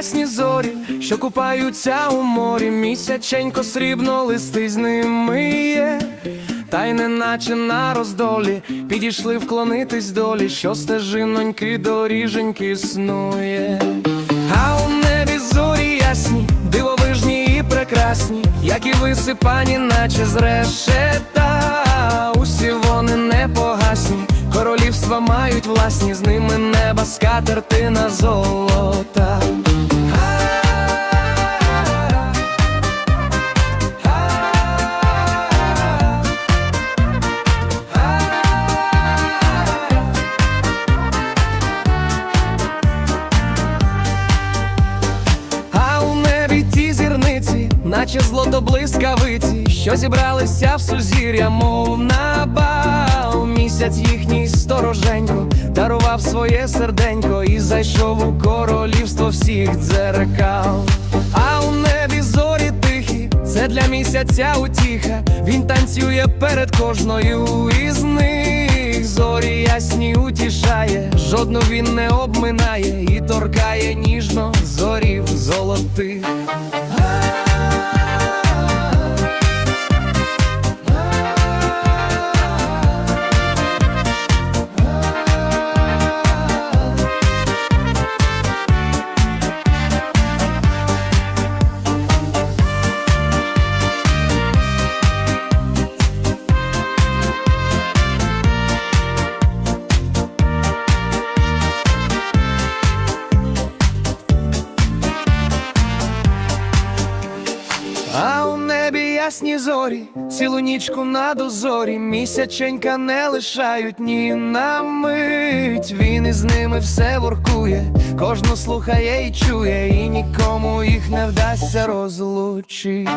ясні зорі, що купаються у морі, місяченько срібно листи з ними є. Та й неначе на роздолі підійшли вклонитись долі, що стежиноньки доріженьки снує. А у небі зорі ясні, дивовижні і прекрасні, як і висипані, наче з решета. Усі вони непогасні, королівства мають власні, з ними неба скатертина золота. Наче злото блискавиці, що зібралися в сузір'я, мов на бал. Місяць їхній стороженько дарував своє серденько і зайшов у королівство всіх дзеркал. А у небі зорі тихі, це для місяця утіха. Він танцює перед кожною із них. Зорі ясні утішає, жодну він не обминає і торкає ніжно зорів золотих. А у небі ясні зорі, цілу нічку на дозорі, місяченька не лишають ні на мить. Він із ними все воркує, кожну слухає і чує, і нікому їх не вдасться розлучити.